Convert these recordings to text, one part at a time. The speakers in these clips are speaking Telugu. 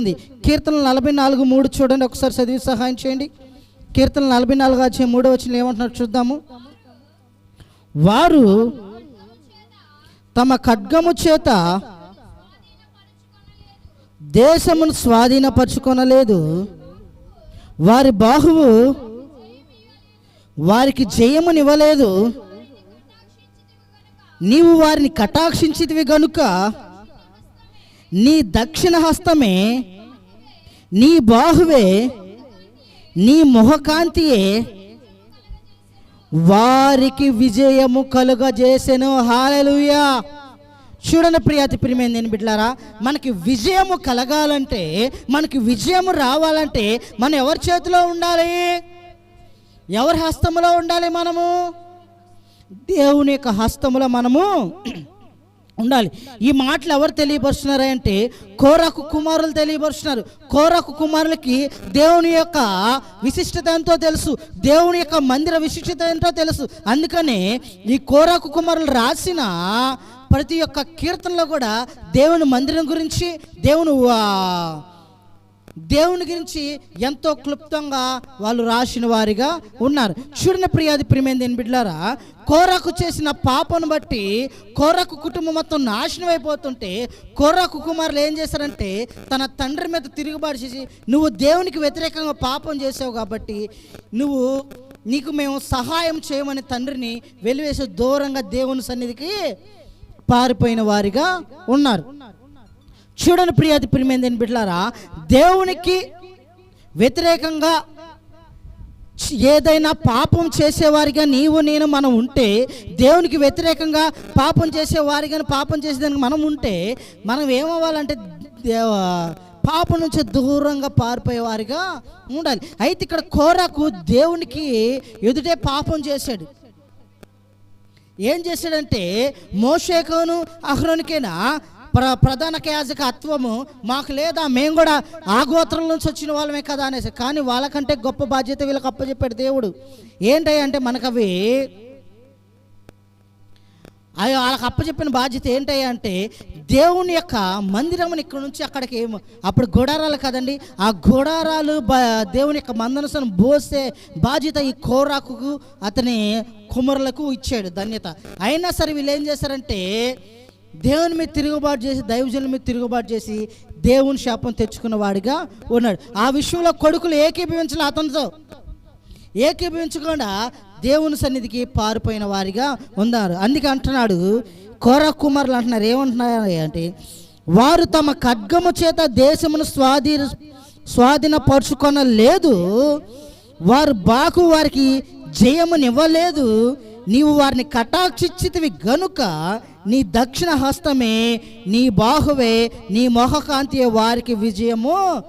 ఉంది కీర్తన నలభై నాలుగు మూడు చూడండి ఒకసారి చదివి సహాయం చేయండి. కీర్తన నలభై నాలుగు వచ్చే మూడో వచ్చిన ఏమంటున్నారు చూద్దాము. వారు తమ ఖడ్గము చేత దేశమును స్వాధీనపరచుకొనలేదు. వారి బాహువు వారికి జయమునివ్వలేదు. నీవు వారిని కటాక్షించితివి గనుక నీ దక్షిణ హస్తమే నీ బాహువే నీ ముఖకాంతియే వారికి విజయము కలుగజేసెను. హాలలుయా చూడండి ప్రియాతి ప్రియమైన నేను బిడ్డారా మనకి విజయము కలగాలంటే మనకి విజయము రావాలంటే మనం ఎవరి చేతిలో ఉండాలి? ఎవరి హస్తములో ఉండాలి మనము? దేవుని యొక్క హస్తములో మనము? ఉండాలి. ఈ మాటలు ఎవరు తెలియపరుస్తున్నారు అంటే కోరకు కుమారులు తెలియపరుస్తున్నారు. కోరకు కుమారులకి దేవుని యొక్క విశిష్టత ఎంతో తెలుసు. దేవుని యొక్క మందిర విశిష్టత ఎంతో తెలుసు. అందుకనే ఈ కోరకు కుమారులు రాసిన ప్రతి ఒక్క కీర్తనలో కూడా దేవుని మందిరం గురించి దేవుని వా- దేవుని గురించి ఎంతో క్లుప్తంగా వాళ్ళు రాసిన వారిగా ఉన్నారు. చూడని ప్రియాది ప్రియమైంది బిడ్లారా కోరకు చేసిన పాపను బట్టి కోరకు కుటుంబం మొత్తం నాశనం అయిపోతుంటే కోరకు కుమారులు ఏం చేశారంటే తన తండ్రి మీద తిరుగుబాటు చేసి నువ్వు దేవునికి వ్యతిరేకంగా పాపం చేసావు కాబట్టి నువ్వు నీకు మేము సహాయం చేయమని తండ్రిని వెలివేసి దూరంగా దేవుని సన్నిధికి పారిపోయిన వారిగా ఉన్నారు. చూడని ప్రియాది ప్రియమైందని బిడ్లారా దేవునికి వ్యతిరేకంగా ఏదైనా పాపం చేసేవారిగా నీవు నేను మనం ఉంటే దేవునికి వ్యతిరేకంగా పాపం చేసేవారిగా పాపం చేసేదానికి మనం ఉంటే మనం ఏమవ్వాలంటే దేవ పాపం నుంచి దూరంగా పారిపోయేవారిగా ఉండాలి. అయితే ఇక్కడ కోరకు దేవునికి ఎదుటే పాపం చేశాడు. ఏం చేశాడంటే మోషేకును అహ్రోనికైనా ప్ర ప్రధాన యాజక అత్వము మాకు లేదా మేము కూడా ఆ గోత్రం నుంచి వచ్చిన వాళ్ళమే కదా అనేసి. కానీ వాళ్ళకంటే గొప్ప బాధ్యత వీళ్ళకి అప్పచెప్పాడు దేవుడు. ఏంటంటే మనకు అవి అవి వాళ్ళకి అప్పచెప్పిన బాధ్యత ఏంటంటే అంటే దేవుని యొక్క మందిరముని ఇక్కడ నుంచి అక్కడికి ఏమో అప్పుడు గుడారాలు కదండి. ఆ గుడారాలు దేవుని యొక్క మందనసను బోసే బాధ్యత ఈ కోరాకు అతని కుమరులకు ఇచ్చాడు ధన్యత. అయినా సరే వీళ్ళు ఏం చేశారంటే దేవుని మీద తిరుగుబాటు చేసి దైవజనుల మీద తిరుగుబాటు చేసి దేవుని శాపం తెచ్చుకున్న వాడిగా ఉన్నాడు. ఆ విషయంలో కొడుకులు ఏకీభవించిన అతనితో. ఏకీభవించకుండా దేవుని సన్నిధికి పారిపోయిన వారిగా ఉన్నారు. అందుకే అంటున్నాడు కోర కుమారులు అంటున్నారు. ఏమంటున్నారు అంటే వారు తమ ఖడ్గము చేత దేశమును స్వాధీన స్వాధీనపరుచుకొన లేదు వారు బాకు వారికి జయమునివ్వలేదు. నీవు వారిని కటాక్షిచ్చితివి గనుక నీ దక్షిణ హస్తమే నీ బాహువే నీ మొహకాంతి వారికి విజయము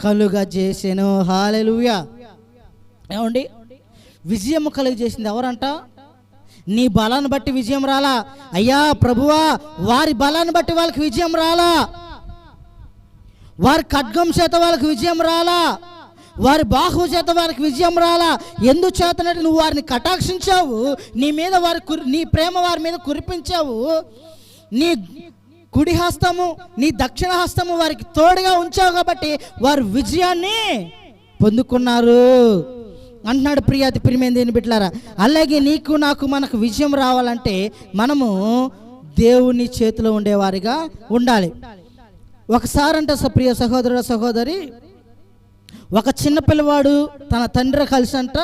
కలుగ చేసెను. హాలెలుయా ఏమండి? విజయం కలుగజేసింది ఎవరంట? నీ బలాన్ని బట్టి విజయం రాలా? అయ్యా ప్రభువా వారి బలాన్ని బట్టి వాళ్ళకి విజయం రాలా? వారి ఖడ్గం చేత వాళ్ళకి విజయం రాలా? వారి బాహు చేత వారికి విజయం రాలా. ఎందుచేతనట్టు నువ్వు వారిని కటాక్షించావు? నీ మీద వారి కురి నీ ప్రేమ వారి మీద కురిపించావు. నీ కుడి హస్తము నీ దక్షిణ హస్తము వారికి తోడుగా ఉంచావు కాబట్టి వారు విజయాన్ని పొందుకున్నారు. అంటున్నాడు ప్రియాతి ప్రియమైంది బిడ్డలారా. అలాగే నీకు నాకు మనకు విజయం రావాలంటే మనము దేవుని చేతిలో ఉండేవారిగా ఉండాలి. ఒకసారి ప్రియ సహోదరుడు సహోదరి ఒక చిన్న పిల్లవాడు తన తండ్రి కలిసి అంట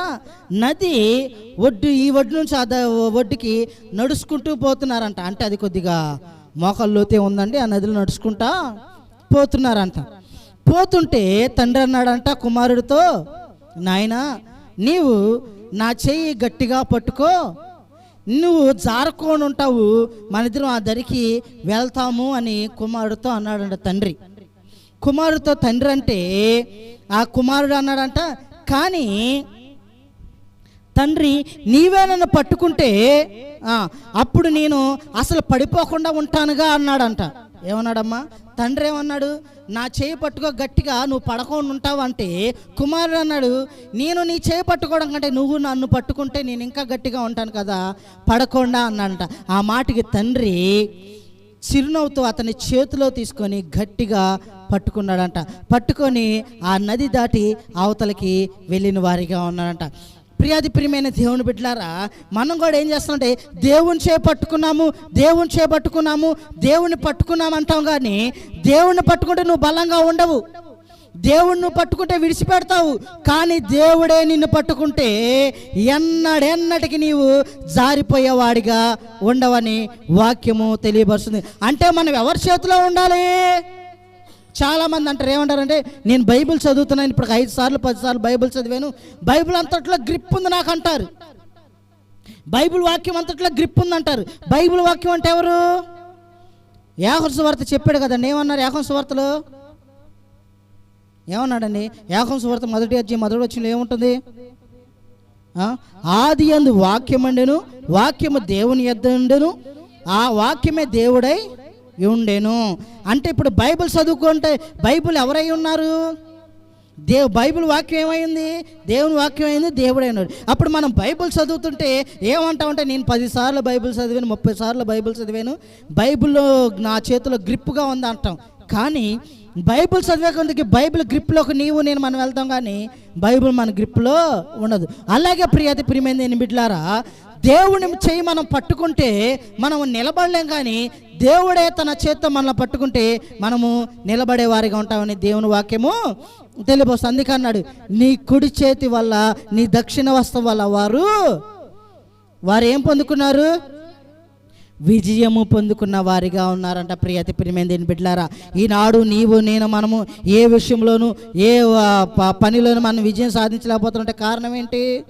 నది ఒడ్డు ఈ ఒడ్డు నుంచి ఆ ఒడ్డుకి నడుచుకుంటూ పోతున్నారంట. అంటే అది కొద్దిగా మోకాల్లోతే ఉందండి ఆ నదిలో నడుచుకుంటా పోతున్నారంట. పోతుంటే తండ్రి అన్నాడంట కుమారుడితో నాయనా నీవు నా చెయ్యి గట్టిగా పట్టుకో. నువ్వు జారుకొని ఉంటావు మన ఇద్దరం ఆ దరికి వెళ్తాము అని కుమారుడితో అన్నాడంట తండ్రి. కుమారుడితో తండ్రి అంటే ఆ కుమారుడు అన్నాడంట కానీ తండ్రి నీవే నన్ను పట్టుకుంటే అప్పుడు నేను అసలు పడిపోకుండా ఉంటానుగా అన్నాడంట. ఏమన్నాడమ్మా? తండ్రి ఏమన్నాడు? నా చేయి పట్టుకో గట్టిగా నువ్వు పడకుండా ఉంటావు అంటే కుమారుడు అన్నాడు నేను నీ చేయి పట్టుకోవడం కంటే నువ్వు నన్ను పట్టుకుంటే నేను ఇంకా గట్టిగా ఉంటాను కదా పడకుండా అన్నాడంట. ఆ మాటకి తండ్రి చిరునవ్వుతో అతని చేతిలో తీసుకొని గట్టిగా పట్టుకున్నాడంట. పట్టుకొని ఆ నది దాటి అవతలకి వెళ్ళిన వారిగా ఉన్నాడంట. ప్రియాది ప్రియమైన దేవుని బిడ్డలారా మనం కూడా ఏం చేస్తామంటే దేవుని చేపట్టుకున్నాము దేవుని చేపట్టుకున్నాము దేవుని పట్టుకున్నాము అంటాం కానీ దేవుణ్ణి పట్టుకుంటే నువ్వు బలంగా ఉండవు. దేవుణ్ణి పట్టుకుంటే విడిచిపెడతావు కానీ దేవుడే నిన్ను పట్టుకుంటే ఎన్నడెన్నటికి నీవు జారిపోయేవాడిగా ఉండవని వాక్యము తెలియపరుస్తుంది. అంటే మనం ఎవరి చేతిలో ఉండాలి? చాలామంది అంటారు ఏమంటారంటే నేను బైబిల్ చదువుతున్నాను ఇప్పుడు ఐదు సార్లు పది సార్లు బైబిల్ చదివాను. బైబిల్ అంతట్లో గ్రిప్ ఉంది నాకు అంటారు బైబిల్ వాక్యం అంతట్లో గ్రిప్ ఉంది అంటారు బైబిల్ వాక్యం అంటే ఎవరు? యాహం సువార్త చెప్పాడు కదండి ఏమన్నారు యాహం సువార్తలో ఏమన్నాడండి? యాకం సువార్త మొదటి అధ్యాయం మొదటి వచ్చిన ఏముంటుంది? ఆది అందు వాక్యమండెను వాక్యము దేవుని ఎద్దుండెను ఆ వాక్యమే దేవుడై ఉండెను. అంటే ఇప్పుడు బైబిల్ చదువుకుంటే బైబిల్ ఎవరై ఉన్నారు? దేవు బైబిల్ వాక్యం ఏమైంది? దేవుని వాక్యం అయింది దేవుడే ఉన్నాడు. అప్పుడు మనం బైబిల్ చదువుతుంటే ఏమంటామంటే నేను పది సార్లు బైబిల్ చదివాను ముప్పై సార్లు బైబిల్ చదివాను బైబిల్లో నా చేతిలో గ్రిప్గా ఉంది అంటాం కానీ బైబిల్ చదివే బైబిల్ గ్రిప్లోకి నీవు నేను మనం వెళ్తాం కానీ బైబిల్ మన గ్రిప్లో ఉండదు. అలాగే ప్రియతి ప్రియమైంది నేను బిడ్లారా దేవుని చేయి మనం పట్టుకుంటే మనం నిలబడలేం కానీ దేవుడే తన చేత్తో మనల్ని పట్టుకుంటే మనము నిలబడే వారిగా ఉంటామని దేవుని వాక్యము తెలియబోస్తుంది అందుకే అన్నాడు నీ కుడి చేతి వల్ల నీ దక్షిణ వస్తం వల్ల వారు వారు ఏం పొందుకున్నారు? విజయము పొందుకున్న వారిగా ఉన్నారంట ప్రియతి ప్రియమైంది బిడ్డలారా ఈనాడు నీవు నేను మనము ఏ విషయంలోనూ ఏ ప- పనిలోనూ మనం విజయం సాధించలేకపోతుంటే కారణం ఏంటి?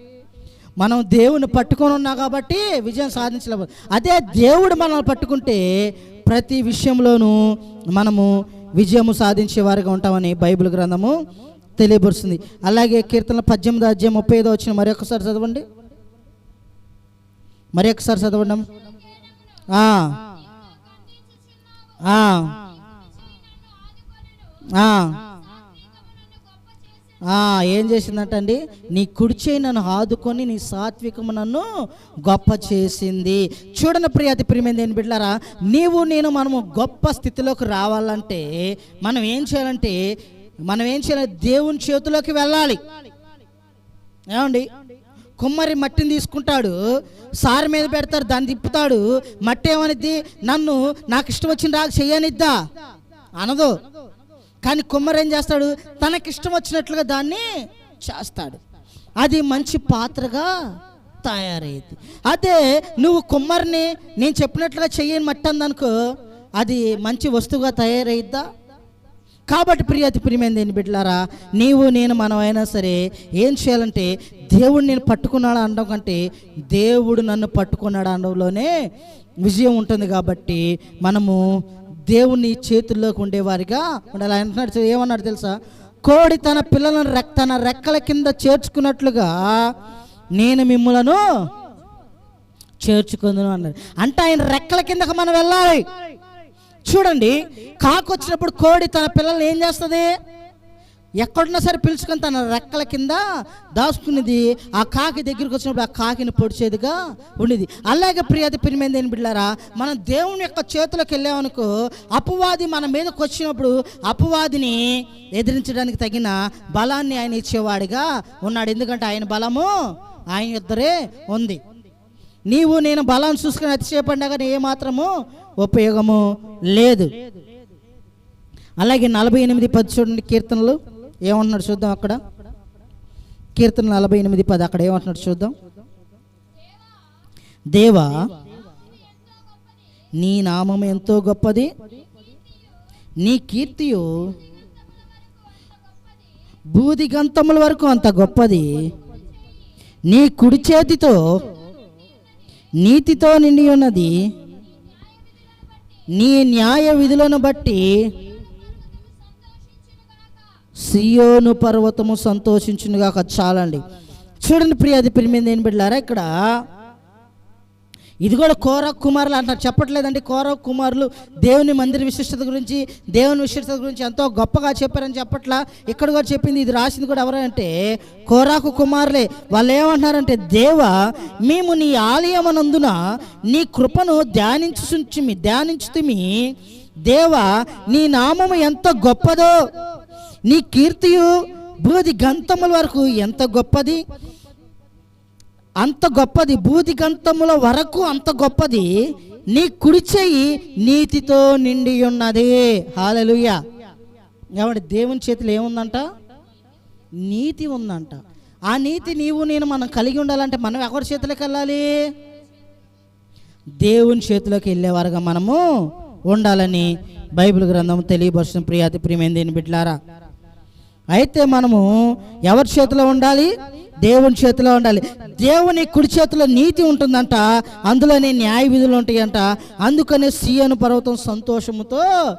మనం దేవుని పట్టుకొని ఉన్నాం కాబట్టి విజయం సాధించలేకపో అదే దేవుడు మనల్ని పట్టుకుంటే ప్రతి విషయంలోనూ మనము విజయము సాధించే వారిగా ఉంటామని బైబిల్ గ్రంథము తెలియపరుస్తుంది. అలాగే కీర్తన పద్దెనిమిది అధ్యాయం ముప్పై ఐదో వచ్చిన మరొకసారి చదవండి. మరి ఒకసారి చదవండి ఏం చేసిందంటండి? నీ కుడిచే నన్ను ఆదుకొని నీ సాత్వికము నన్ను గొప్ప చేసింది. చూడని ప్రియాతి ప్రియమైంది ఏం బిడ్డారా నీవు నేను మనము గొప్ప స్థితిలోకి రావాలంటే మనం ఏం చేయాలంటే మనం ఏం చేయాలి దేవుని చేతిలోకి వెళ్ళాలి. ఏమండి? కుమ్మరి మట్టిని తీసుకుంటాడు. సార్ మీద పెడతారు దాన్ని తిప్పుతాడు. మట్టి ఏమనిద్ది నన్ను నాకు ఇష్టం వచ్చిన రాక చెయ్యనిద్దా అనదు. కానీ కుమ్మరి ఏం చేస్తాడు? తనకిష్టం వచ్చినట్లుగా దాన్ని చేస్తాడు. అది మంచి పాత్రగా తయారయ్యేది అదే నువ్వు కుమ్మరిని నేను చెప్పినట్లుగా చెయ్యని మట్టి అందనుకో అది మంచి వస్తువుగా తయారయ్యిద్దా కాబట్టి ప్రియతి ప్రియమైన దేని బిడ్డలారా నీవు నేను మనమైనా సరే ఏం చేయాలంటే దేవుడు నేను పట్టుకున్నాడు అనడం కంటే దేవుడు నన్ను పట్టుకున్నాడు అనడంలోనే విజయం ఉంటుంది కాబట్టి మనము దేవుని చేతుల్లోకి ఉండేవారిగా ఉండాలి. ఆయన అంటున్నాడు ఏమన్నాడు తెలుసా? కోడి తన పిల్లలను రెక్ తన రెక్కల కింద చేర్చుకున్నట్లుగా నేను మిమ్మలను చేర్చుకుందును అన్నాడు. అంటే ఆయన రెక్కల కిందకు మనం వెళ్ళాలి. చూడండి కాకు వచ్చినప్పుడు కోడి తన పిల్లల్ని ఏం చేస్తుంది? ఎక్కడున్నా సరే పిలుచుకొని తన రెక్కల కింద దాచుకునేది ఆ కాకి దగ్గరికి వచ్చినప్పుడు ఆ కాకిని పొడిచేదిగా ఉండేది అలాగే ప్రియాది ప్రియమైంది ఏం బిడ్డారా మనం దేవుని యొక్క చేతిలోకి వెళ్ళామనుకో అపవాది మన మీదకి వచ్చినప్పుడు అపవాదిని ఎదిరించడానికి తగిన బలాన్ని ఆయన ఇచ్చేవాడిగా ఉన్నాడు. ఎందుకంటే ఆయన బలము ఆయన ఇద్దరే ఉంది. నీవు నేను బలాన్ని చూసుకుని అతిశయపడినా కానీ ఏమాత్రము ఉపయోగము లేదు. అలాగే నలభై ఎనిమిది పది చూడండి కీర్తనలు. ఏమంటున్నాడు చూద్దాం అక్కడ. కీర్తన నలభై ఎనిమిది పది అక్కడ ఏమంటున్నాడు చూద్దాం. దేవా నీ నామం ఎంతో గొప్పది. నీ కీర్తియు బూది గంతముల వరకు అంత గొప్పది. నీ కుడి చేతితో నీతితో నిండి ఉన్నది. నీ న్యాయ విధులను బట్టి సియోను పర్వతము సంతోషించునుగాక చాలండి. చూడండి ప్రియాది పిలిమింది ఏం బిడ్డారా ఇక్కడ ఇది కూడా కోర కుమారులు అంటారు చెప్పట్లేదండి కోర కుమారులు దేవుని మందిర విశిష్టత గురించి దేవుని విశిష్టత గురించి ఎంతో గొప్పగా చెప్పారని చెప్పట్లా. ఇక్కడ కూడా చెప్పింది ఇది రాసింది కూడా ఎవరంటే కోరాకు కుమారులే. వాళ్ళు ఏమంటున్నారంటే దేవ మేము నీ ఆలయమనందున నీ కృపను ధ్యానించుచుమి ధ్యానించుతుమి. దేవ నీ నామము ఎంత గొప్పదో నీ కీర్తియు భూది గంతముల వరకు ఎంత గొప్పది. అంత గొప్పది భూతి గంతముల వరకు అంత గొప్పది నీ కుడి చెయ్యి నీతితో నిండి ఉన్నది. హాలలుయ్య కాబట్టి దేవుని చేతిలో ఏముందంట? నీతి ఉందంట. ఆ నీతి నీవు నేను మనం కలిగి ఉండాలంటే మనం ఎవరి చేతిలోకి వెళ్ళాలి? దేవుని చేతిలోకి వెళ్ళేవారుగా మనము ఉండాలని బైబిల్ గ్రంథం తెలియపరుచిన ప్రియాతి ప్రియమైన దేని బిడ్లారా అయితే మనము ఎవరి చేతిలో ఉండాలి? దేవుని చేతిలో ఉండాలి. దేవుని కుడి చేతిలో నీతి ఉంటుందంట. అందులోనే న్యాయ విధులు ఉంటాయంట. అందుకనే సీయను పర్వతం సంతోషముతో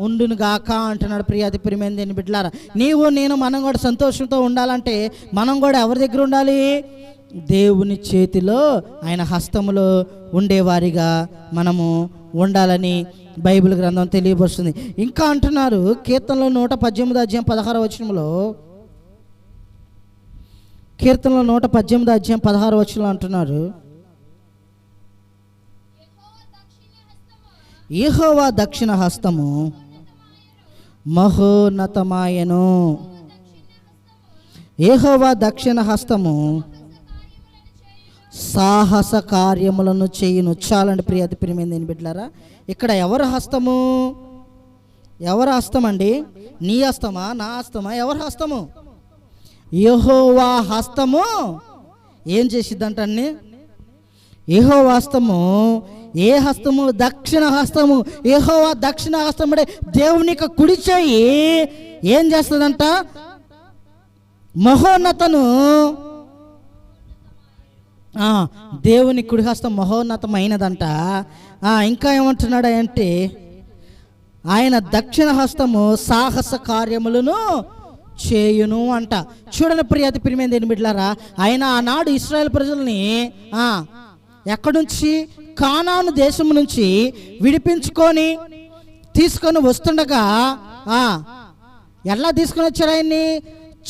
ఉండును గాక అంటున్నాడు ప్రియాతి ప్రియమైన దేని బిడ్డలారా. నీవు నేను మనం కూడా సంతోషంతో ఉండాలంటే మనం కూడా ఎవరి దగ్గర ఉండాలి? దేవుని చేతిలో ఆయన హస్తములో ఉండేవారిగా మనము ఉండాలని బైబిల్ గ్రంథం తెలియపరుస్తుంది. ఇంకా అంటున్నారు కీర్తనలో నూట పద్దెనిమిది అధ్యాయం పదహారు వచనంలో కీర్తనలో నూట పద్దెనిమిది అధ్యాయం పదహారు వచనంలో అంటున్నారు. యెహోవా దక్షిణ హస్తము మహోన్నతమాయను. ఏహోవా దక్షిణ హస్తము సాహస కార్యములను చేయును. చాలండి ప్రియతి ప్రియమైంది నేను బిడ్డారా ఇక్కడ ఎవరి హస్తము? ఎవరి హస్తం అండి నీ హస్తమా? నా హస్తమా? ఎవరి హస్తము? యహోవా హస్తము ఏం చేసిద్దంట అన్ని? హస్తము ఏ హస్తము? దక్షిణ హస్తము. యహోవా దక్షిణ హస్తముడే దేవుని యొక్క కుడి చేయి. ఏం చేస్తుందంట? మహోన్నతను ఆ, దేవుని కుడి హస్తం మహోన్నతమైనదంట. ఆ, ఇంకా ఏమంటున్నాడు అంటే ఆయన దక్షిణ హస్తము సాహస కార్యములను చేయును అంట. చూడని ప్రియాతి ప్రియమైన ఎనిమిట్లారా ఆయన ఆనాడు ఇస్రాయల్ ప్రజల్ని ఎక్కడి నుంచి కానాను దేశం నుంచి విడిపించుకొని తీసుకొని వస్తుండగా ఆ, ఎలా తీసుకొని వచ్చారు ఆయన్ని?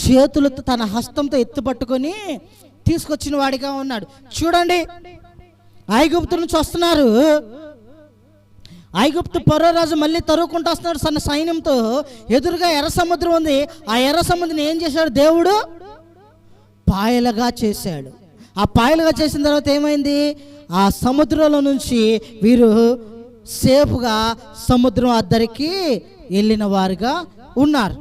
చేతులతో తన హస్తంతో ఎత్తుపట్టుకొని తీసుకొచ్చిన వాడిగా ఉన్నాడు. చూడండి ఐగుప్తు నుంచి వస్తున్నారు. ఐగుప్తు పరోరాజు మళ్ళీ తరువుకుంటూ వస్తున్నాడు సన్న సైన్యంతో. ఎదురుగా ఎర్ర సముద్రం ఉంది. ఆ ఎర్ర సముద్రం ఏం చేశాడు దేవుడు? పాయలుగా చేశాడు. ఆ పాయలుగా చేసిన తర్వాత ఏమైంది? ఆ సముద్రంలో నుంచి వీరు సేఫ్గా సముద్రం అద్దరికి వెళ్ళిన వారుగా ఉన్నారు.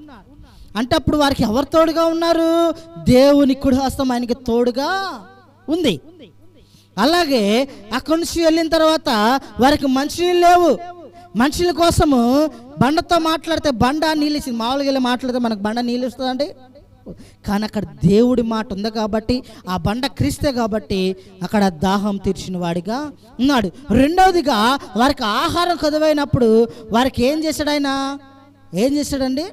అంటే అప్పుడు వారికి ఎవరు తోడుగా ఉన్నారు? దేవుని కుడి హస్తం ఆయనకి తోడుగా ఉంది. అలాగే అక్కడి నుంచి వెళ్ళిన తర్వాత వారికి మంచినీళ్ళు లేవు. మనుషుల కోసము బండతో మాట్లాడితే బండ నీళ్ళు ఇచ్చింది మామూలుగా వెళ్ళి మాట్లాడితే మనకు బండ నీళ్ళు ఇస్తుందండి కానీ అక్కడ దేవుడి మాట ఉంది కాబట్టి ఆ బండ క్రీస్తే కాబట్టి అక్కడ దాహం తీర్చిన వాడిగా ఉన్నాడు. రెండవదిగా వారికి ఆహారం కదువైనప్పుడు వారికి ఏం చేశాడు ఆయన? ఏం చేశాడండి?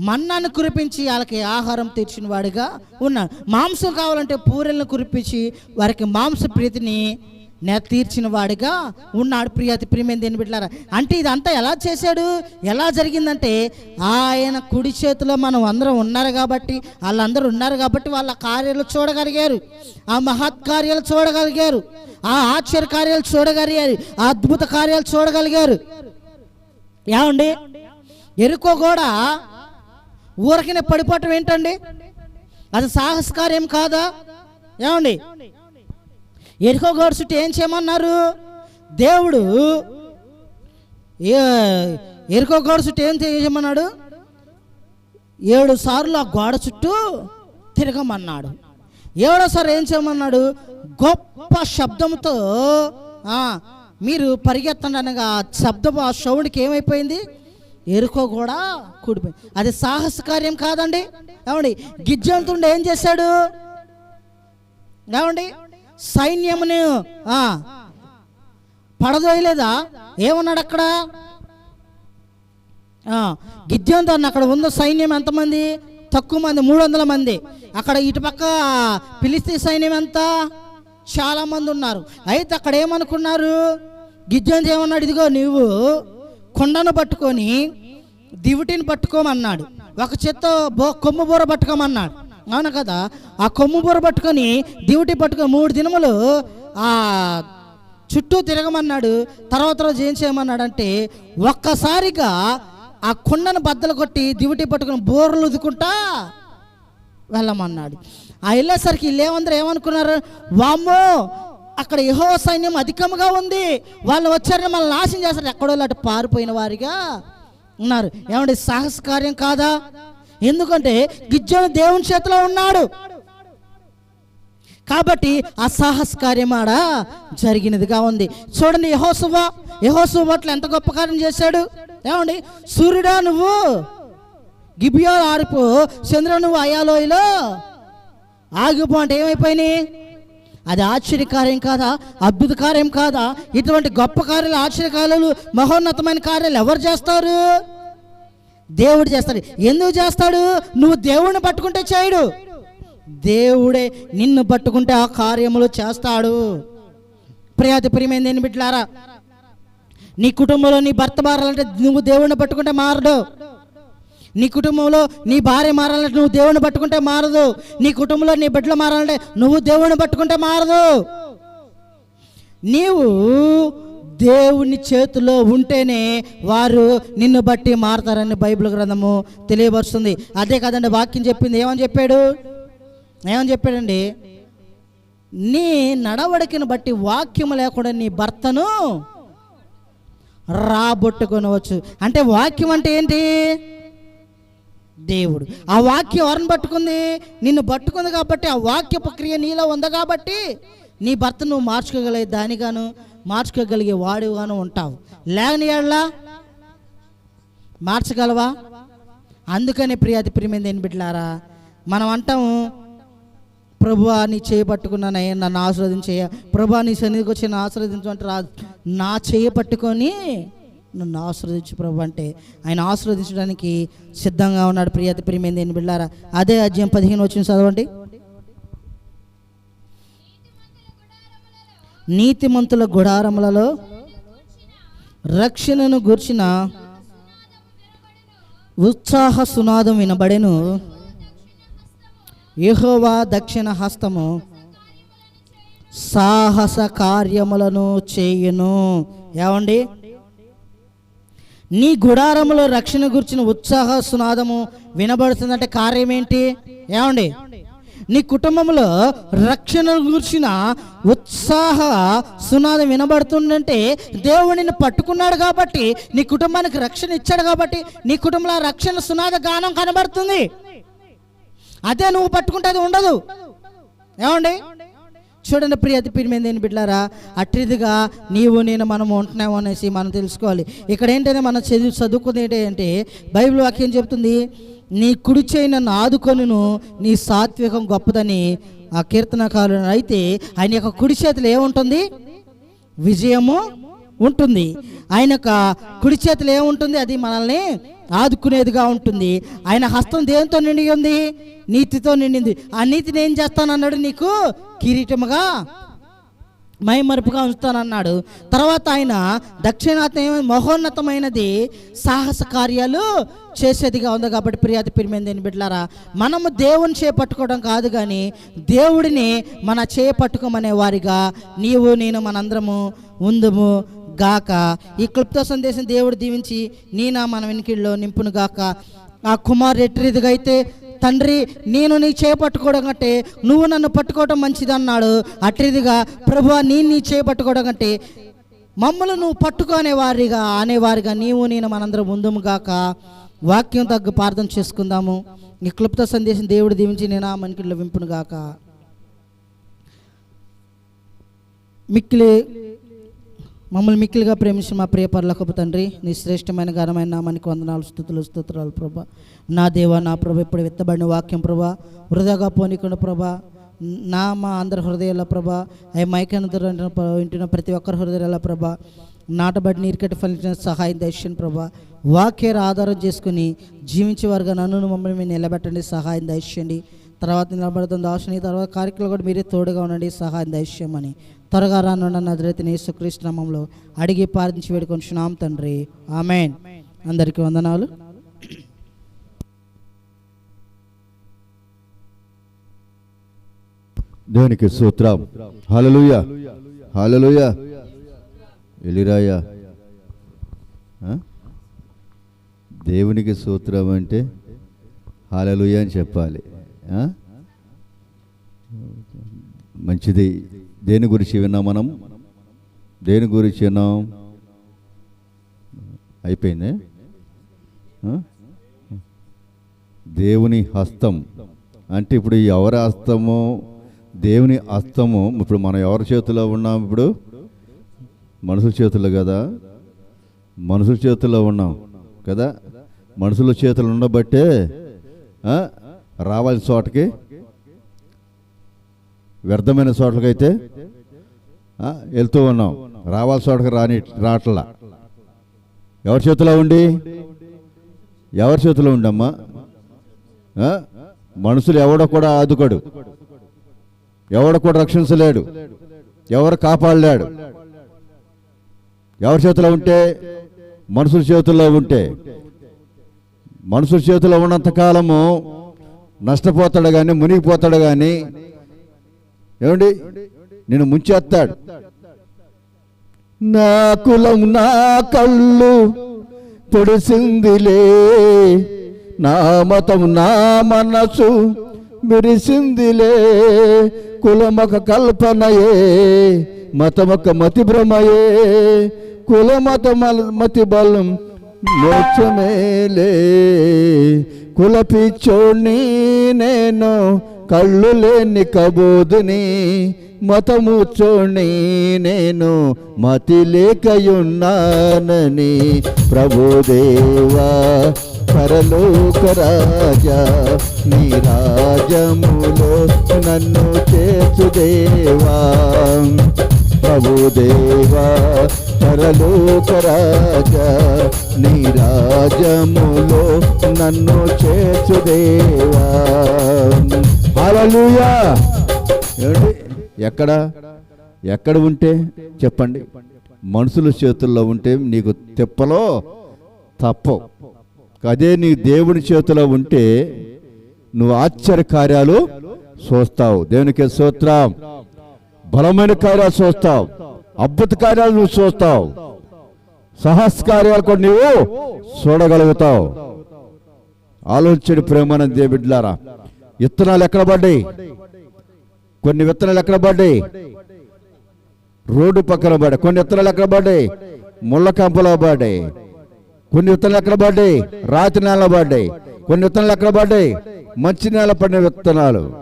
మన్నాను కురిపించి వాళ్ళకి ఆహారం తీర్చిన వాడిగా ఉన్నాడు. మాంసం కావాలంటే పూరెలను కురిపించి వారికి మాంస ప్రీతిని నే తీర్చిన వాడిగా ఉన్నాడు. ప్రియతి ప్రియమైన దేని బిడ్డారా అంటే ఇదంతా ఎలా చేశాడు? ఎలా జరిగిందంటే ఆయన కుడి చేతిలో మనం అందరం ఉన్నారు కాబట్టి వాళ్ళందరూ ఉన్నారు కాబట్టి వాళ్ళ కార్యాలు చూడగలిగారు. ఆ మహత్ కార్యాలు చూడగలిగారు. ఆ ఆశ్చర్య కార్యాలు చూడగలిగారు. ఆ అద్భుత కార్యాలు చూడగలిగారు. ఏమండి? ఎరుకో కూడా ఊరకినే పడిపోవటం ఏంటండి? అది సాహసకార్యం కాదా? ఏమండి? ఎరుకో గోడ ఏం చేయమన్నారు? దేవుడు ఎరుకో గోడ చుట్టూ ఏం చేయమన్నాడు? ఏడు సార్లు ఆ గోడ చుట్టూ తిరగమన్నాడు. ఏడోసారి ఏం చేయమన్నాడు? గొప్ప శబ్దంతో మీరు పరిగెత్తండి అనగా ఆ శబ్దం ఆ శవుడికి ఏమైపోయింది? ఎరుకో కూడా కూడిపోయింది. అది సాహస కార్యం కాదండి. ఏమండి? గిజ్జంతుండే ఏం చేశాడు? ఏమండి? సైన్యమును పడదోయలేదా? ఏమన్నాడు అక్కడ? గిద్యంతో అక్కడ ఉన్న సైన్యం ఎంతమంది? తక్కువ మంది మూడు వందల మంది. అక్కడ ఇటుపక్క పిలిస్తే సైన్యం ఎంత? చాలామంది ఉన్నారు. అయితే అక్కడ ఏమనుకున్నారు? గిజ్జంతి ఏమన్నాడు? ఇదిగో నువ్వు కొండను పట్టుకొని దివిటిని పట్టుకోమన్నాడు. ఒక చెత్త బో కొమ్ము బూర పట్టుకోమన్నాడు. అవును కదా? ఆ కొమ్ము బూర పట్టుకొని దివిటి పట్టుకొని మూడు దినములు ఆ చుట్టూ తిరగమన్నాడు. తర్వాత రోజు ఏం చేయమన్నాడు అంటే ఒక్కసారిగా ఆ కొండను బద్దలు కొట్టి దివిటి పట్టుకొని బోర్లు ఉదుకుంటా వెళ్ళమన్నాడు. ఆ వెళ్ళేసరికి వీళ్ళేమందరూ ఏమనుకున్నారు? వామ్మో అక్కడ యహో సైన్యం అధికంగా ఉంది. వాళ్ళు వచ్చారని మనల్ని నాశనం చేస్తారు. ఎక్కడో అటు పారిపోయిన వారిగా ఉన్నారు. ఏమంటే సాహస కార్యం కాదా? ఎందుకంటే గిజ్జను దేవుని చేతిలో ఉన్నాడు. కాబట్టి అసాహస కార్యం ఆడ జరిగినదిగా ఉంది. చూడండి యహోసువ యహోసువ అట్లా ఎంత గొప్ప కార్యం చేశాడు? ఏమండి సూర్యుడా నువ్వు? గిబియో ఆడిపో చంద్ర నువ్వు అయాలోయలో? ఆగిపో అంటే ఏమైపోయినాయి? అది ఆశ్చర్యకార్యం కాదా? అద్భుత కార్యం కాదా? ఇటువంటి గొప్ప కార్యాలు ఆశ్చర్యకార్యాలు మహోన్నతమైన కార్యాలు ఎవరు చేస్తారు? దేవుడు చేస్తాడు. ఎందుకు చేస్తాడు? నువ్వు దేవుడిని పట్టుకుంటే చేయడు. దేవుడే నిన్ను పట్టుకుంటే ఆ కార్యములు చేస్తాడు. ప్రియాతి ప్రియమైంది బిడ్డలారా నీ కుటుంబంలో నీ భర్త మారాలంటే నువ్వు దేవుడిని పట్టుకుంటే మారడు. నీ కుటుంబంలో నీ భార్య మారాలంటే నువ్వు దేవుడిని పట్టుకుంటే మారదు. నీ కుటుంబంలో నీ బిడ్డలు మారాలంటే నువ్వు దేవుడిని పట్టుకుంటే మారదు. నీవు దేవుని చేతిలో ఉంటేనే వారు నిన్ను బట్టి మారతారని బైబిల్ గ్రంథము తెలియపరుస్తుంది. అదే కదండి వాక్యం చెప్పింది. ఏమని చెప్పాడు? ఏమని చెప్పాడండి? నీ నడవడికను బట్టి వాక్యము లేకుండా నీ భర్తను రాబొట్టుకొనవచ్చు. అంటే వాక్యం అంటే ఏంటి? దేవుడు. ఆ వాక్యం ఎవరిని పట్టుకుంది? నిన్ను పట్టుకుంది కాబట్టి ఆ వాక్య ప్రక్రియ నీలో ఉంది కాబట్టి నీ భర్త నువ్వు మార్చుకోగలిగే దానిగాను మార్చుకోగలిగే వాడుగాను ఉంటావు. లేని ఏళ్ళ మార్చగలవా? అందుకనే ప్రియాతి ప్రియమైంది బిడ్డలారా మనం అంటాము ప్రభువా నీ చేయి నన్ను ఆశీర్వదించేయ ప్రభా నీ సన్నిధికి వచ్చి నన్ను ఆశీర్వదించమంటే రాదు. నా చేయ పట్టుకొని నన్ను ఆశీర్వదించు ప్రభు అంటే. ఆయన ఆశీర్వదించడానికి సిద్ధంగా ఉన్నాడు ప్రియత ప్రియమైంది అని బిళ్ళారా అదే అధ్యయం పదిహేను వచ్చిన చదవండి. నీతిమంతుల గుడారములలో రక్షణను గూర్చిన ఉత్సాహ సునాదం వినబడెను. యహోవా దక్షిణ హస్తము సాహస కార్యములను చేయును. ఏమండి? నీ గుడారములో రక్షణ గురించిన ఉత్సాహ సునాదము వినబడుతుందంటే కార్యం ఏంటి ఏమండి? నీ కుటుంబంలో రక్షణ గురించిన ఉత్సాహ సునాదం వినబడుతుందంటే దేవుడు నిన్ను పట్టుకున్నాడు కాబట్టి నీ కుటుంబానికి రక్షణ ఇచ్చాడు కాబట్టి నీ కుటుంబంలో రక్షణ సునాద గానం కనబడుతుంది. అదే నువ్వు పట్టుకుంటే అది ఉండదు. ఏమండి? చూడండి ప్రియ అతి పిరిమైంది బిడ్డారా అట్టిదిగా నీవు నేను మనం ఉంటున్నాము అనేసి మనం తెలుసుకోవాలి. ఇక్కడ ఏంటంటే మనం చదువు చదువుకుంది ఏంటంటే బైబిల్ వాక్యం చెప్తుంది నీ కుడి చేయి నన్ను ఆదుకొనును నీ సాత్వికం గొప్పదని ఆ కీర్తనకారుడు. అయితే ఆయన యొక్క కుడి చేతిలో ఏముంటుంది? విజయము ఉంటుంది. ఆయన యొక్క కుడి చేతిలో ఏముంటుంది? అది మనల్ని ఆదుకునేదిగా ఉంటుంది. ఆయన హస్తం దేంతో నిండి ఉంది? నీతితో నిండింది ఆ నీతిని ఏం చేస్తానన్నాడు నీకు? కిరీటముగా మైమరుపుగా ఉంచుతానన్నాడు. తర్వాత ఆయన దక్షిణాత్మ మహోన్నతమైనది సాహస కార్యాలు చేసేదిగా ఉంది కాబట్టి ప్రియాతి పిరిమైంది బిడ్లారా మనము దేవుని చేపట్టుకోవడం కాదు కానీ దేవుడిని మన చేపట్టుకోమనే వారిగా నీవు నేను మనందరము ఉందుము. గాక. ఈ క్లుప్త సందేశం దేవుడు దీవించి నీ నా మన వెనుకల్లో నింపును గాక. ఆ కుమార్ ఎట్టిదిగా అయితే తండ్రి నేను నీ చేపట్టుకోవడం కంటే నువ్వు నన్ను పట్టుకోవడం మంచిది అన్నాడు. అట్టిదిగా ప్రభు నీ నీ చేపట్టుకోవడం కంటే మమ్మల్ని నువ్వు పట్టుకునే వారిగా అనేవారిగా నీవు నేను మనందరం ముందుము గాక. వాక్యం తగ్గు ప్రార్థన చేసుకుందాము. ఈ క్లుప్త సందేశం దేవుడు దీవించి నేను ఆ మనికిలో వింపును గాక. మిక్కిలి మమ్మల్ని మిక్కిలిగా ప్రేమించిన మా ప్రియ పర్లకపు తండ్రి నీ శ్రేష్టమైన ఘనమైన నామానికి వందనాలు స్థుతులు స్తోత్రాలు ప్రభా. నా దేవ నా ప్రభ ఇప్పుడు విత్తబడిన వాక్యం ప్రభా. వృధాగా పోనీకుండా ప్రభా. నా మా అందరి హృదయాల ప్రభా. అవి మైకన వింటున్న ప్రతి ఒక్కరి హృదయాల ప్రభా. నాటబడి నీరుకట్టి ఫలించిన సహాయం దయచేయండి ప్రభా. వాక్యాల ఆధారం చేసుకుని జీవించే వారుగా నన్ను మమ్మల్ని మీరు నిలబెట్టండి సహాయం దయచేయండి. తర్వాత నిలబడుతుంది దాసుని తర్వాత కార్యక్రమం కూడా మీరే తోడుగా ఉండండి సహాయం దైశ్యమని త్వరగా రానున్న నజరైతే యేసుక్రీస్తునామంలో అడిగి ప్రార్థించి వేడుకొంచున్నాం తండ్రి. ఆమెన్. అందరికీ వందనాలు. దేవునికి సూత్రం హలలుయ హలలుయ ఎలిరాయ. దేవునికి సూత్రం అంటే హలలుయ అని చెప్పాలి. మంచిది. దేని గురించి విన్నాం మనం? దేని గురించి విన్నాం? అయిపోయింది? దేవుని హస్తం. అంటే ఇప్పుడు ఎవరి హస్తము? దేవుని హస్తము. ఇప్పుడు మనం ఎవరి చేతిలో ఉన్నాం ఇప్పుడు? మనుషుల చేతుల్లో కదా? మనుషుల చేతుల్లో ఉన్నాం కదా? మనుషుల చేతులు ఉండబట్టే రావాల్సిన చోటకి వ్యర్థమైన చోట్లకైతే వెళ్తూ ఉన్నాం. రావాల్సిన చోటకి రాని రావట్లా ఎవరి చేతిలో ఉండి? ఎవరి చేతిలో ఉండమ్మా మనుషులు ఎవడో కూడా ఆదుకోడు. ఎవడు కూడా రక్షించలేడు. ఎవరు కాపాడలేడు. ఎవరి చేతిలో ఉంటే? మనుషుల చేతుల్లో ఉంటే. మనుషుల చేతిలో ఉన్నంత కాలము నష్టపోతాడు కానీ మునిగిపోతాడు కానీ ఏమండి? నేను ముంచేస్తాడు. నా కులం నా కళ్ళు పొడిసిందిలే నా మతం నా మనసు మెరిసిందిలే కులమొక కల్పనయే మతమొక మతి భ్రమయే కులమత మతి బలం మోక్షమేలే. కులపిచ్చోణ్ణి నేను కళ్ళు లేని కబోధుని మతము చోణి నేను మతి లేకయున్నానని ప్రభుదేవా పరలోక రాజా నీ రాజములో నన్ను చేర్చుదేవా ప్రభుదేవా పరలోకరాజ నీ రాజములో నన్ను చేర్చుదేవా. హల్లెలూయా! ఏమండి? ఎక్కడ? ఎక్కడ ఉంటే చెప్పండి. మనుషుల చేతుల్లో ఉంటే నీకు తిప్పలో తప్పవు. అదే నీ దేవుని చేతిలో ఉంటే నువ్వు ఆశ్చర్య కార్యాలు చూస్తావు దేవునికి స్తోత్రం. బలమైన కార్యాలు చూస్తావు. అద్భుత కార్యాలు నువ్వు చూస్తావు. సహస్ కార్యాలు కూడా నీవు చూడగలుగుతావు. ఆలోచించడు ప్రేమన దేవిడ్లారా. విత్తనాలు ఎక్కడ పడ్డాయి? కొన్ని విత్తనాలు ఎక్కడ పడ్డాయి? రోడ్డు పక్కన పడ్డాయి. కొన్ని విత్తనాలు ఎక్కడ పడ్డాయి? ముళ్ళ కంపలో పడ్డాయి. కొన్ని విత్తనాలు ఎక్కడ పడ్డాయి? రాతి నేల పడ్డాయి. కొన్ని విత్తనాలు ఎక్కడ పడ్డాయి? మంచి నేల పడిన విత్తనాలు.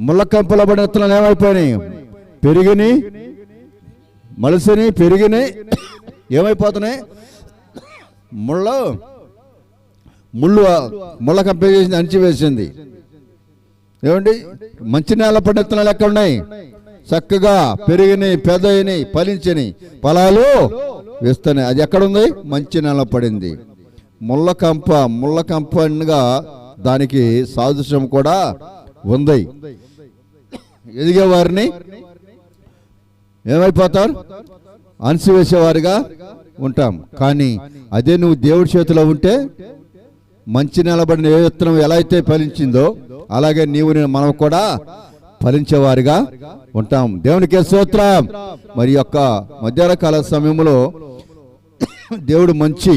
ముళ్ళ కంపలో పడిన విత్తనాలు ఏమైపోయినాయి? పెరిగినాయి మలసిని పెరిగినాయి ఏమైపోతున్నాయి? ముళ్ళ ముళ్ళు ముళ్ళ కంప చేసింది అణిచివేసింది. ఏమండి? మంచి నేల పడిన విత్తనాలు ఎక్కడ ఉన్నాయి చక్కగా పెరిగినాయి పెద్దయినాయి ఫలించని ఫలాలు వేస్తున్నాయి అది ఎక్కడుంది? మంచి నేల పడింది. ముళ్ళ కంప ముళ్ళ కంపగా దానికి సాదృశ్యం కూడా ఉంది. ఎదిగే వారిని ఏమైపోతారు? అణసివేసేవారుగా ఉంటాం. కానీ అదే నువ్వు దేవుడి చేతిలో ఉంటే మంచి నిలబడిన ఏ విత్తనం ఎలా అయితే ఫలించిందో అలాగే నీవు నేను మనం కూడా ఫలించేవారుగా ఉంటాం. దేవునికి స్తోత్రం. మరి యొక్క మధ్యాహ్న కాల సమయంలో దేవుడు మంచి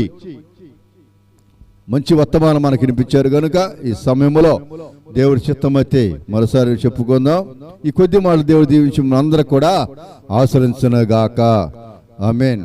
మంచి వర్తమానం మనకి వినిపించారు కనుక ఈ సమయంలో దేవుడి చిత్తమైతే మరోసారి చెప్పుకుందాం. ఈ కొద్ది మాటలు దేవుడు దీవించి మనందరూ కూడా ఆచరించునగాక ఆమెన్.